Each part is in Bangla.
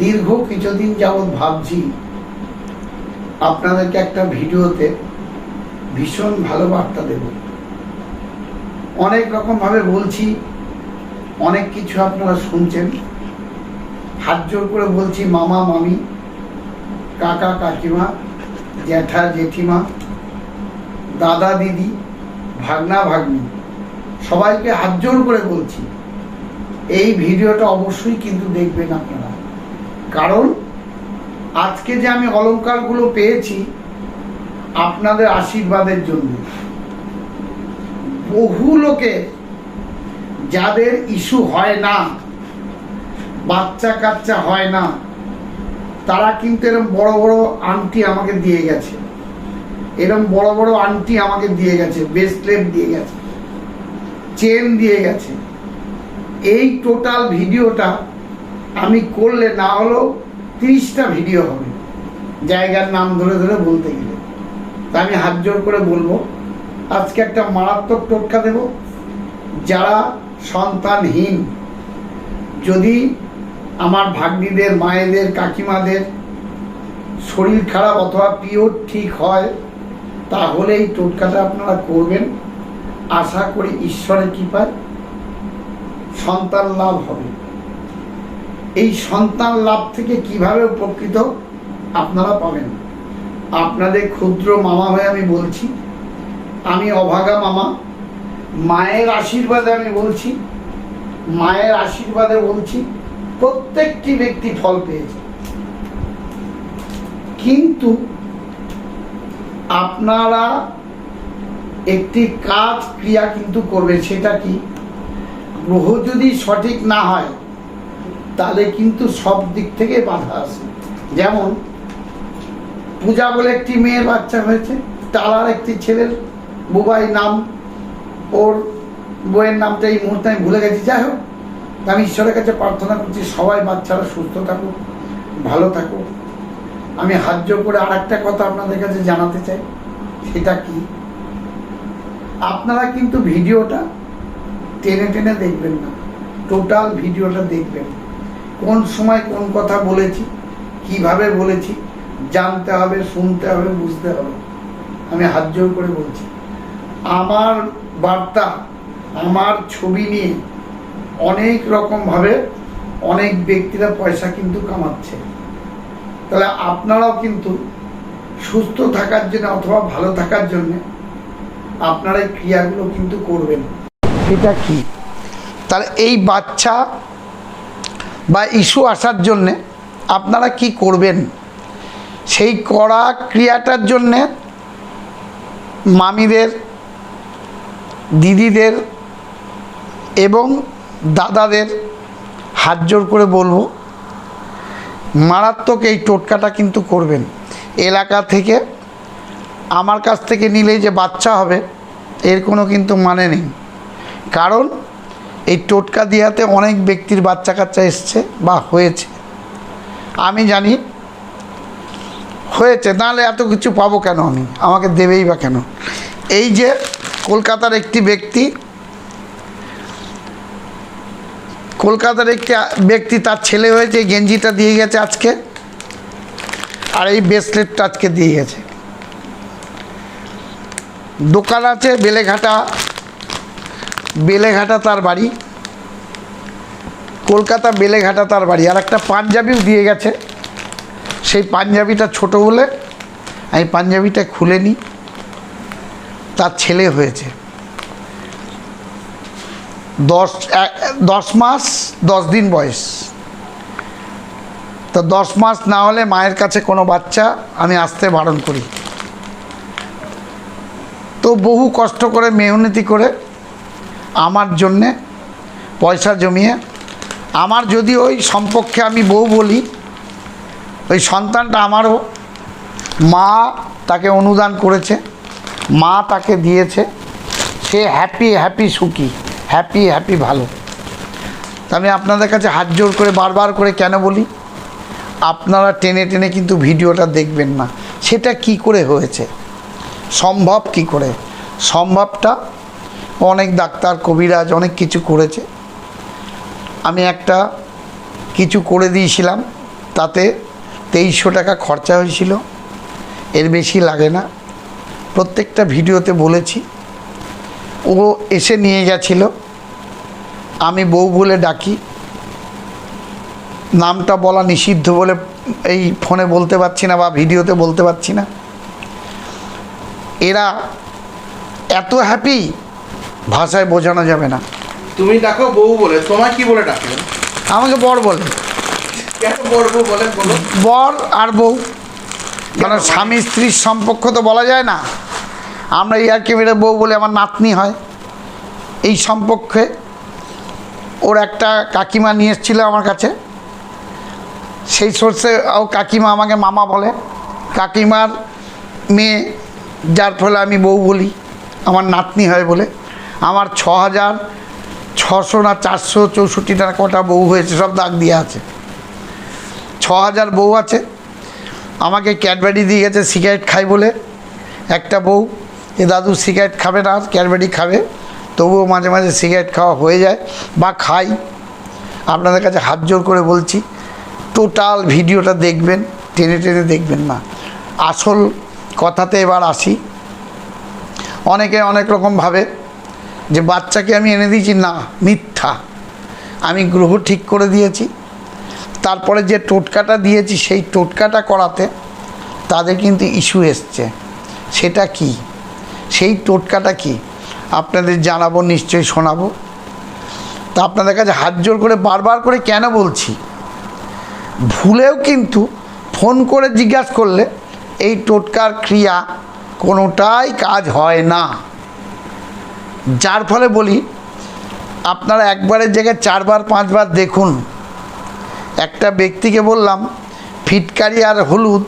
দীর্ঘ কিছুদিন যাবৎ ভাবছি, আপনাদেরকে একটা ভিডিওতে ভীষণ ভালো বার্তা দেব। অনেক রকমভাবে বলছি, অনেক কিছু আপনারা শুনছেন। হাত জোর করে বলছি, মামা, মামি, কাকা, কাকিমা, জ্যাঠা, জেঠিমা, দাদা, দিদি, ভাগনা, ভাগ্নি, সবাইকে হাত জোর করে বলছি, এই ভিডিওটা অবশ্যই কিন্তু দেখবেন আপনারা। কারণ আজকে যে আমি অলংকারগুলো পেয়েছি আপনাদের আশীর্বাদের জন্য। বহু লোকে যাদের ইস্যু হয় না বাচ্চা কাচ্চা হয় না, তারা কিন্তু এরকম বড় বড় আংটি আমাকে দিয়ে গেছে। এরকম বড় বড় আংটি আমাকে দিয়ে গেছে ব্রেসলেট দিয়ে গেছে চেন দিয়ে গেছে। এই টোটাল ভিডিওটা আমি করলে না হলেও তিরিশটা ভিডিও হবে। জায়গার নাম ধরে ধরে বলতে গেলে। তা আমি হাত জোর করে বলব, আজকে একটা মারাত্মক টোটকা দেব। যারা সন্তানহীন, যদি আমার ভাগ্নিদের, মায়েদের, কাকিমাদের শরীর খারাপ অথবা পিওর ঠিক হয়, তাহলে এই টোটকাটা আপনারা করবেন। আশা করি ঈশ্বরের কৃপায় সন্তান লাভ হবে। এই সন্তান লাভ থেকে কীভাবে উপকৃত আপনারা পাবেন? আপনাদের ক্ষুদ্র মামা হয়ে আমি বলছি, আমি অভাগা মামা, মায়ের আশীর্বাদে আমি বলছি, মায়ের আশীর্বাদে বলছি, প্রত্যেকটি ব্যক্তি ফল পেয়েছে। কিন্তু আপনারা একটি কাজ ক্রিয়া কিন্তু করবে সেটা কি? গ্রহ যদি সঠিক না হয় তাহলে কিন্তু সব দিক থেকে বাধা আসে যেমন, পূজা বলে একটি মেয়ের বাচ্চা হয়েছে, তারার একটি ছেলের বুবাই নাম, ওর বইয়ের নামটা এই মুহূর্তে আমি ভুলে গেছি। যাই হোক, আমি ঈশ্বরের কাছে প্রার্থনা করছি, সবাই বাচ্চারা সুস্থ থাকুক, ভালো থাকুক। আমি হাত জোর করে আর একটা কথা আপনাদের কাছে জানাতে চাই, সেটা কি? আপনারা কিন্তু ভিডিওটা টেনে টেনে দেখবেন না, টোটাল ভিডিওটা দেখবেন। কোন সময় কোন কথা বলেছি, কীভাবে বলেছি, জানতে হবে, শুনতে হবে, বুঝতে হবে। আমি হাত জোর করে বলছি। আমার বার্তা, আমার ছবি নিয়ে অনেক রকমভাবে অনেক ব্যক্তিরা পয়সা কিন্তু কামাচ্ছে। তাহলে আপনারাও কিন্তু সুস্থ থাকার জন্য অথবা ভালো থাকার জন্য আপনারা এই ক্রিয়াগুলো কিন্তু করবেন। এটা কি? তাহলে এই বাচ্চা বা ইস্যু আসার জন্যে আপনারা কি করবেন? সেই করা ক্রিয়াটার জন্যে মামিদের, দিদিদের এবং দাদাদের হাত জোর করে বলব, মারাত্মক এই টোটকাটা কিন্তু করবেন। এলাকা থেকে আমার কাছ থেকে নিলেই যে বাচ্চা হবে, এর কোনো কিন্তু মানে নেই। কারণ এই টোটকা দিয়াতে অনেক ব্যক্তির বাচ্চা কাচ্চা এসছে বা হয়েছে। আমি জানি, হয়েছে, নাহলে এত কিছু পাবো কেন আমি? আমাকে দেবেই বা কেন? এই যে কলকাতার একটি ব্যক্তি, কলকাতার একটি ব্যক্তি তার ছেলে হয়েছে, গেঞ্জিটা দিয়ে গেছে আজকে, আর এই ব্রেসলেটটা আজকে দিয়ে গেছে। দোকান আছে, বেলেঘাটা বেলেঘাটা তার বাড়ি। কলকাতা বেলেঘাটা তার বাড়ি। আর একটা পাঞ্জাবিও দিয়ে গেছে। সেই পাঞ্জাবিটা ছোট বলে আমি পাঞ্জাবিটা খুলে নিই। তার ছেলে হয়েছে। দশ দশ মাস, দশ দিন বয়স। তো দশ মাস না হলে মায়ের কাছে কোনো বাচ্চা আমি আসতে বারণ করি। তো বহু কষ্ট করে, মেহনতি করে আমার জন্যে, পয়সা জমিয়ে। আমার যদি ওই সম্পর্কে আমি বউ বলি, ওই সন্তানটা আমারও, মা তাকে অনুদান করেছে, মা তাকে দিয়েছে, সে হ্যাপি হ্যাপি সুখী হ্যাপি হ্যাপি ভালো। আমি আপনাদের কাছে হাত জোর করে বারবার করে কেন বলি, আপনারা টেনে টেনে কিন্তু ভিডিওটা দেখবেন না। সেটা কি করে হয়েছে? সম্ভব কি করে? সম্ভবটা অনেক ডাক্তার, কবিরাজ, অনেক কিছু করেছে। আমি একটা কিছু করে দিয়েছিলাম, তাতে তেইশশো টাকা খরচা হয়েছিল। এর বেশি লাগে না। প্রত্যেকটা ভিডিওতে বলেছি। ও এসে নিয়ে গেছিল। আমি বউ বলে ডাকি। নামটা বলা নিষিদ্ধ বলে এই ফোনে বলতে পারছি না বা ভিডিওতে বলতে পারছি না। এরা এত হ্যাপি ভাষায় বোঝানো যাবে না। তুমি ডাকো বউ বলে তোমায় কি বলে ডাকলেন? আমাকে বর বলে। কেন বলব বলে বলো? বর আর বউ। কারণ স্বামী স্ত্রীর সম্পর্ক তো বলা যায় না। আমরা ইয়ারকে মেরে বউ বলে আমার নাতনি হয়। এই সম্পর্কে ওর একটা কাকিমা নিয়ে এসেছিল আমার কাছে। সেই সোর্সে ও কাকিমা আমাকে মামা বলে। কাকিমার মেয়ে যার ফলে আমি বউ বলি আমার নাতনি হয় বলে। আমার ছ হাজার ছশো না চারশো চৌষট্টি চৌষট্টিটা কটা বউ হয়েছে, সব দাগ দিয়ে আছে। ছ হাজার বউ আছে, আমাকে ক্যাডবেরি দিয়ে গেছে সিগারেট খাই বলে। একটা বউ, এ দাদু সিগারেট খাবে না, ক্যাডবেরি খাবে, তবুও মাঝে মাঝে সিগারেট খাওয়া হয়ে যায় বা খাই। আপনাদের কাছে হাত জোর করে বলছি, টোটাল ভিডিওটা দেখবেন, টেনে টেনে দেখবেন না। আসল কথাতে এবার আসি। অনেকে অনেক রকম ভাবে যে বাচ্চাকে আমি এনে দিয়েছি, না, মিথ্যা। আমি গ্রহ ঠিক করে দিয়েছি। তারপরে যে টোটকাটা দিয়েছি, সেই টোটকাটা করাতে তাদের কিন্তু ইস্যু এসছে। সেটা কি? সেই টোটকাটা কি? আপনাদের জানাব, নিশ্চয়ই শোনাবো। তা আপনাদের কাছে হাত জোর করে বারবার করে কেন বলছি? ভুলেও কিন্তু ফোন করে জিজ্ঞাসা করলে এই টোটকার ক্রিয়া কোনোটাই কাজ হয় না। যার ফলে বলি, আপনারা একবারের জায়গায় চারবার, পাঁচবার দেখুন। একটা ব্যক্তিকে বললাম, ফিটকারি আর হলুদ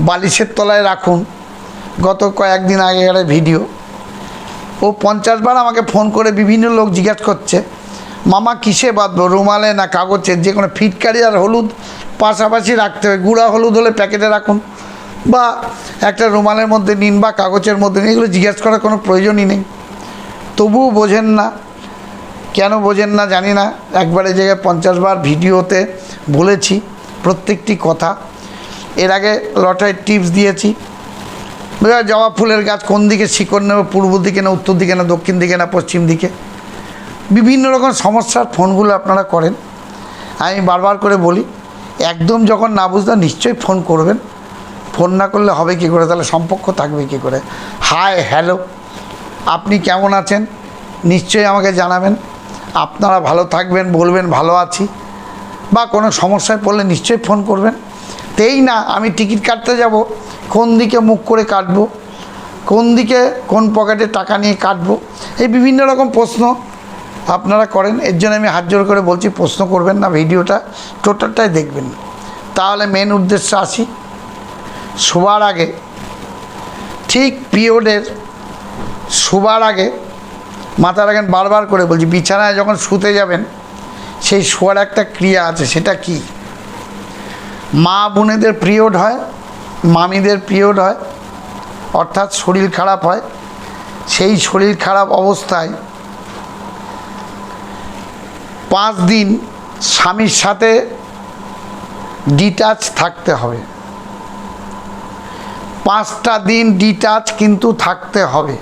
বালিশের তলায় রাখুন। গত কয়েকদিন আগেকার ভিডিও। ও পঞ্চাশ বার আমাকে ফোন করে বিভিন্ন লোক জিজ্ঞাসা করছে, মামা, কিসে বাঁধবো? রুমালে না কাগজের যে কোনো ফিটকারি আর হলুদ পাশাপাশি রাখতে হবে। গুঁড়া হলুদ হলে প্যাকেটে রাখুন বা একটা রুমালের মধ্যে নিন বা কাগজের মধ্যে নিন। এগুলো জিজ্ঞাসা করার কোনো প্রয়োজনই নেই। তবুও বোঝেন না। কেন বোঝেন না জানি না। একবারে জায়গায় পঞ্চাশ বার ভিডিওতে বলেছি প্রত্যেকটি কথা। এর আগে লটারির টিপস দিয়েছি। জবা ফুলের গাছ কোন দিকে শিকড় নেবে, পূর্ব দিকে না উত্তর দিকে না দক্ষিণ দিকে না পশ্চিম দিকে? বিভিন্ন রকম সমস্যার ফোনগুলো আপনারা করেন। আমি বারবার করে বলি, একদম যখন না বুঝতে নিশ্চয়ই ফোন করবেন। ফোন না করলে হবে কী করে? তাহলে সম্পর্ক থাকবে কী করে? Hi, hello. আপনি কেমন আছেন? নিশ্চয়ই আমাকে জানাবেন। আপনারা ভালো থাকবেন, বলবেন, ভালো আছি। বা কোনো সমস্যায় পড়লে নিশ্চয়ই ফোন করবেন। তেই না, আমি টিকিট কাটতে যাব। কোন দিকে মুখ করে কাটবো? কোন দিকে, কোন পকেটে টাকা নিয়ে কাটবো? এই বিভিন্ন রকম প্রশ্ন আপনারা করেন। এর জন্য আমি হাত জোর করে বলছি, প্রশ্ন করবেন না ভিডিওটা, টোটালটাই দেখবেন। তাহলে মেন উদ্দেশ্যে আসি। শোবার আগে ঠিক পিরিয়ডের শোবার আগে মাথা রাখেন বারবার করে বলছি, বিছানায় যখন শুতে যাবেন, সেই শোয়ার একটা ক্রিয়া আছে, সেটা কি? মা বোনেদের পিরিয়ড হয়, মামিদের পিরিয়ড হয়, অর্থাৎ শরীর খারাপ হয়, সেই শরীর খারাপ অবস্থায় পাঁচ দিন স্বামীর সাথে ডিটাচ থাকতে হবে। পাঁচটা দিন ডিটাচ কিন্তু থাকতে হবে।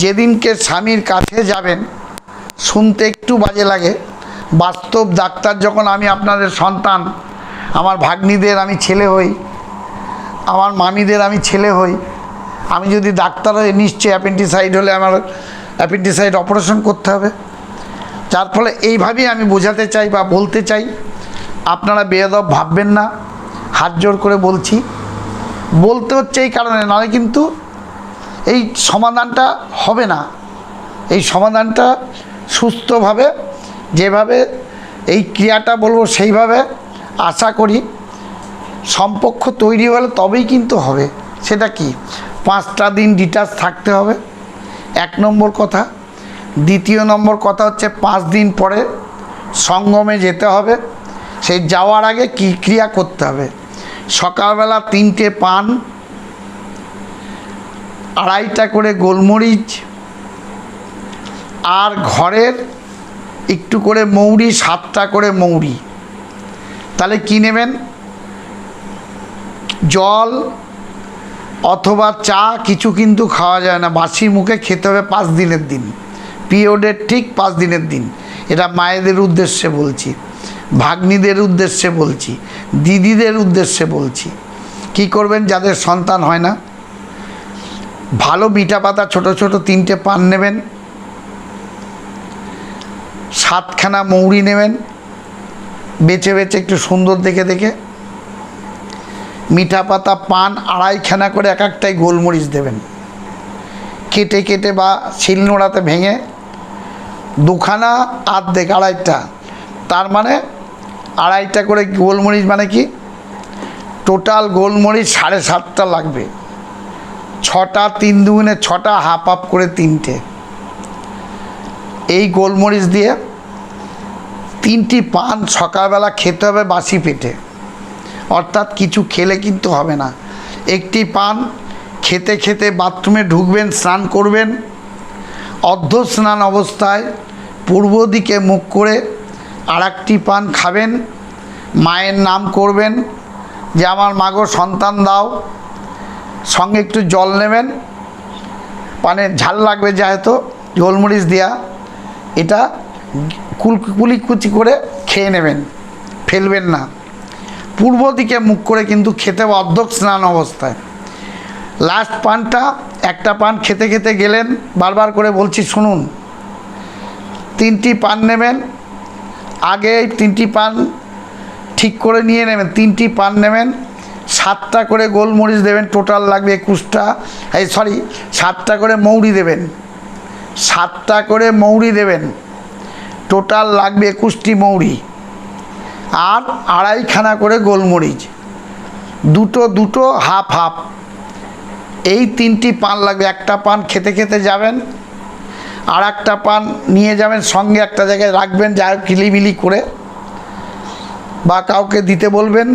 যেদিনকে স্বামীর কাছে যাবেন, শুনতে একটু বাজে লাগে। বাস্তব ডাক্তার যখন আমি আপনাদের সন্তান, আমার ভাগ্নিদের আমি ছেলে হই, আমার মামিদের আমি ছেলে হই, আমি যদি ডাক্তার হই, নিশ্চয়ই অ্যাপেন্টিসাইড হলে আমার অ্যাপেন্টিসাইড অপারেশন করতে হবে। যার ফলে এইভাবেই আমি বোঝাতে চাই বা বলতে চাই, আপনারা বেয়াদব ভাববেন না, হাত জোর করে বলছি। বলতে হচ্ছে এই কারণে নয় কিন্তু এই সমাধানটা হবে না। এই সমাধানটা সুস্থভাবে যেভাবে এই ক্রিয়াটা বলব সেইভাবে আশা করি সম্পর্ক তৈরি হলে তবেই কিন্তু হবে। সেটা কি? পাঁচটা দিন ডিটাচ থাকতে হবে। এক নম্বর কথা। দ্বিতীয় নম্বর কথা হচ্ছে পাঁচ দিন পরে সঙ্গমে যেতে হবে। সেই যাওয়ার আগে কী ক্রিয়া করতে হবে? সকালবেলা তিনটে পান আড়াইটা করে গোলমরিচ আর ঘরের একটু করে মৌরি, সাতটা করে মৌরি। তাহলে কী নেবেন? জল অথবা চা, কিছু কিন্তু খাওয়া যায় না। বাসি মুখে খেতে হবে পাঁচ দিনের দিন। পিরিয়ডের ঠিক পাঁচ দিনের দিন। এটা মায়েদের উদ্দেশ্যে বলছি, ভাগ্নিদের উদ্দেশ্যে বলছি, দিদিদের উদ্দেশ্যে বলছি। কি করবেন? যাদের সন্তান হয় না ভালো বিটা পাতা, ছোট ছোট তিনটে পান নেবেন। সাতখানা মৌরি নেবেন। বেছে বেছে একটু সুন্দর দেখে দেখে। মিঠা পাতা, পান আড়াইখানা করে এক একটাই গোলমরিচ দেবেন। কেটে কেটে বা শিলনোড়াতে ভেঙে দুখানা, আর্ধেক, আড়াইটা। তার মানে আড়াইটা করে গোলমরিচ মানে কি? টোটাল গোলমরিচ সাড়ে সাতটা লাগবে। ছটা তিন দুগুণে ছটা হাফ হাফ করে তিনটে। এই গোলমরিচ দিয়ে তিনটি পান সকালবেলা খেতে হবে বাসি পেটে। অর্থাৎ কিছু খেলে কিন্তু হবে না। একটি পান খেতে খেতে বাথরুমে ঢুকবেন, স্নান করবেন অর্ধ স্নান অবস্থায় পূর্ব দিকে মুখ করে আর পান খাবেন, মায়ের নাম করবেন যে, আমার মাগো সন্তান দাও। সঙ্গে একটু জল নেবেন। পানে ঝাল লাগবে যেহেতু, গোলমরিচ দেওয়া এটা কুল কুচি করে খেয়ে নেবেন, ফেলবেন না। পূর্ব দিকে মুখ করে কিন্তু খেতে অর্ধক স্নান অবস্থায়। লাস্ট পানটা, একটা পান খেতে খেতে গেলেন, বারবার করে বলছি, শুনুন, তিনটি পান নেবেন, আগে তিনটি পান ঠিক করে নিয়ে নেবেন, তিনটি পান নেবেন সাতটা করে গোলমরিচ দেবেন, টোটাল লাগবে একুশটা। এই সরি সাতটা করে মৌরি দেবেন। সাতটা করে মৌরি দেবেন। টোটাল লাগবে একুশটি মৌরি। আর আড়াইখানা করে গোলমরিচ। দুটো দুটো হাফ হাফ এই তিনটি পান লাগবে। একটা পান খেতে খেতে যাবেন আর একটা পান নিয়ে যাবেন, সঙ্গে একটা জায়গায় রাখবেন যা কিলিবিলি করে। বা কাউকে দিতে বলবেন।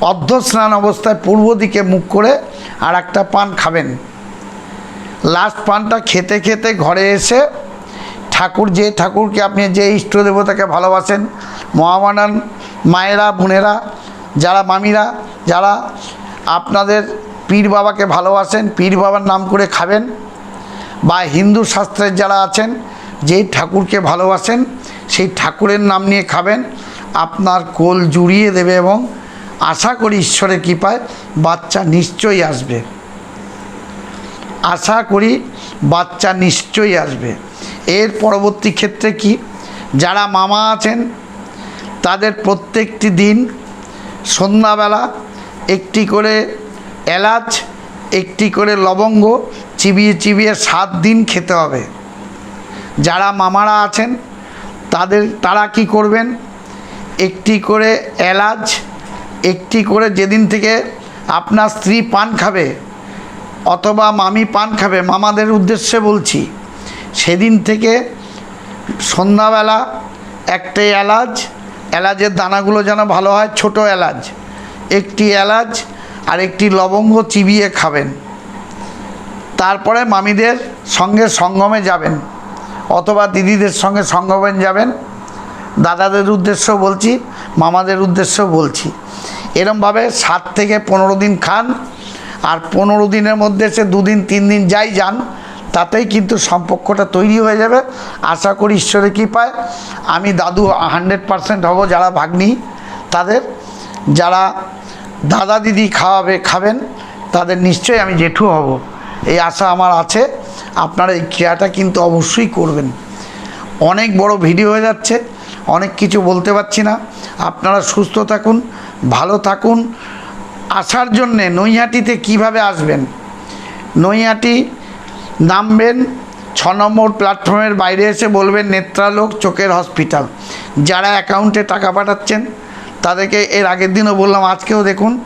অর্ধ স্নান অবস্থায় পূর্ব দিকে মুখ করে আর একটা পান খাবেন। লাস্ট পানটা খেতে খেতে ঘরে এসে ঠাকুর যে ঠাকুরকে আপনি যে ইষ্ট দেবতাকে ভালোবাসেন, মহামানান, মায়েরা, বোনেরা, যারা মামিরা, যারা আপনাদের পীর বাবাকে ভালোবাসেন, পীর বাবার নাম করে খাবেন বা হিন্দু শাস্ত্রের যারা আছেন যেই ঠাকুরকে ভালোবাসেন, সেই ঠাকুরের নাম নিয়ে খাবেন, আপনার কোল জুড়িয়ে দেবে এবং আশা করি ঈশ্বরের কৃপায় বাচ্চা নিশ্চয়ই আসবে। আশা করি বাচ্চা নিশ্চয়ই আসবে। এর পরবর্তী ক্ষেত্রে কি? যারা মামা আছেন, তাদের প্রত্যেকটি দিন সন্ধ্যাবেলা একটি করে এলাচ, একটি করে লবঙ্গ চিবিয়ে চিবিয়ে সাত দিন খেতে হবে। যারা মামারা আছেন, তাদের তারা কি করবেন? একটি করে এলাচ একটি করে যেদিন থেকে আপনার স্ত্রী পান খাবে অথবা মামি পান খাবে, মামাদের উদ্দেশ্যে বলছি, সেদিন থেকে সন্ধ্যাবেলা একটা এলাচ, এলাচের দানাগুলো যেন ভালো হয়, ছোট এলাচ, একটি এলাচ আর একটি লবঙ্গ চিবিয়ে খাবেন। তারপরে মামিদের সঙ্গে সঙ্গমে যাবেন, অথবা দিদিদের সঙ্গে সঙ্গমে যাবেন। দাদাদের উদ্দেশ্য বলছি, মামাদের উদ্দেশ্য বলছি। এরমভাবে সাত থেকে পনেরো দিন খান, আর পনেরো দিনের মধ্যে সে দুদিন, তিন দিন যাই যান, তাতেই কিন্তু সম্পর্কটা তৈরি হয়ে যাবে। আশা করি ঈশ্বরের কৃপায় আমি দাদু হান্ড্রেড পারসেন্ট হব, যারা ভাগ্নি, তাদের, যারা দাদা দিদি খাওয়াবে, খাবেন, তাদের নিশ্চয়ই আমি জেঠু হব। এই আশা আমার আছে, আপনারা এই ক্রিয়াটা কিন্তু অবশ্যই করবেন। অনেক বড় ভিডিও হয়ে যাচ্ছে। অনেক কিছু বলতে পারছি না। আপনারা সুস্থ থাকুন, ভালো থাকুন। আসার জন্যে নৈহাটিতে কীভাবে আসবেন? নৈহাটি নামবেন, ছ নম্বর প্ল্যাটফর্মের বাইরে এসে বলবেন, নেত্রালোক চোখের হসপিটাল। যারা অ্যাকাউন্টে টাকা পাঠাচ্ছেন, তাদেরকে এর আগের দিনও বললাম, আজকেও দেখুন,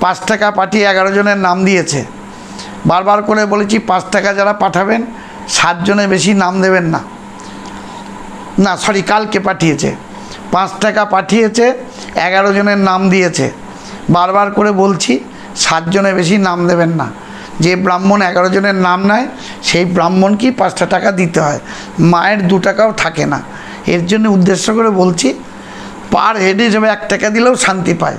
পাঁচ টাকা পাঠিয়ে এগারো জনের নাম দিয়েছে। বারবার করে বলেছি, পাঁচ টাকা যারা পাঠাবেন সাতজনের বেশি নাম দেবেন না। না সরি কালকে পাঠিয়েছে। পাঁচ টাকা পাঠিয়েছে, এগারো জনের নাম দিয়েছে। বারবার করে বলছি সাতজনের বেশি নাম দেবেন না। যে ব্রাহ্মণ এগারো জনের নাম নেয়, সেই ব্রাহ্মণকেই পাঁচটা টাকা দিতে হয়। মায়ের দু টাকাও থাকে না। এর জন্য উদ্দেশ্য করে বলছি, পার হেড হিসেবে এক টাকা দিলেও শান্তি পায়।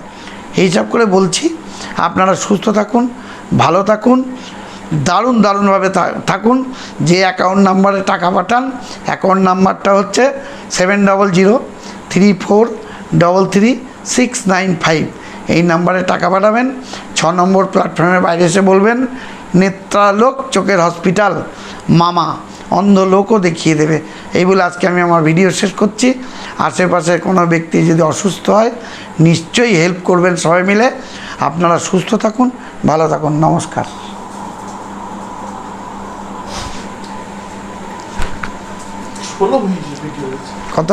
এই হিসাব করে বলছি, আপনারা সুস্থ থাকুন, ভালো থাকুন দারুণ, দারুণভাবে থাকুন। যে অ্যাকাউন্ট নাম্বারে টাকা পাঠান অ্যাকাউন্ট নাম্বারটা হচ্ছে seven double zero three four double three six nine five এই নাম্বারে টাকা পাঠাবেন, ছ নম্বর প্ল্যাটফর্মের বাইরে এসে বলবেন, নেত্রালোক চোখের হসপিটাল মামা, অন্ধ লোকও দেখিয়ে দেবে। এই বলে আজকে আমি আমার ভিডিও শেষ করছি। আশেপাশে কোনো ব্যক্তি যদি অসুস্থ হয়, নিশ্চয়ই হেল্প করবেন সবাই মিলে। আপনারা সুস্থ থাকুন, ভালো থাকুন, নমস্কার। কত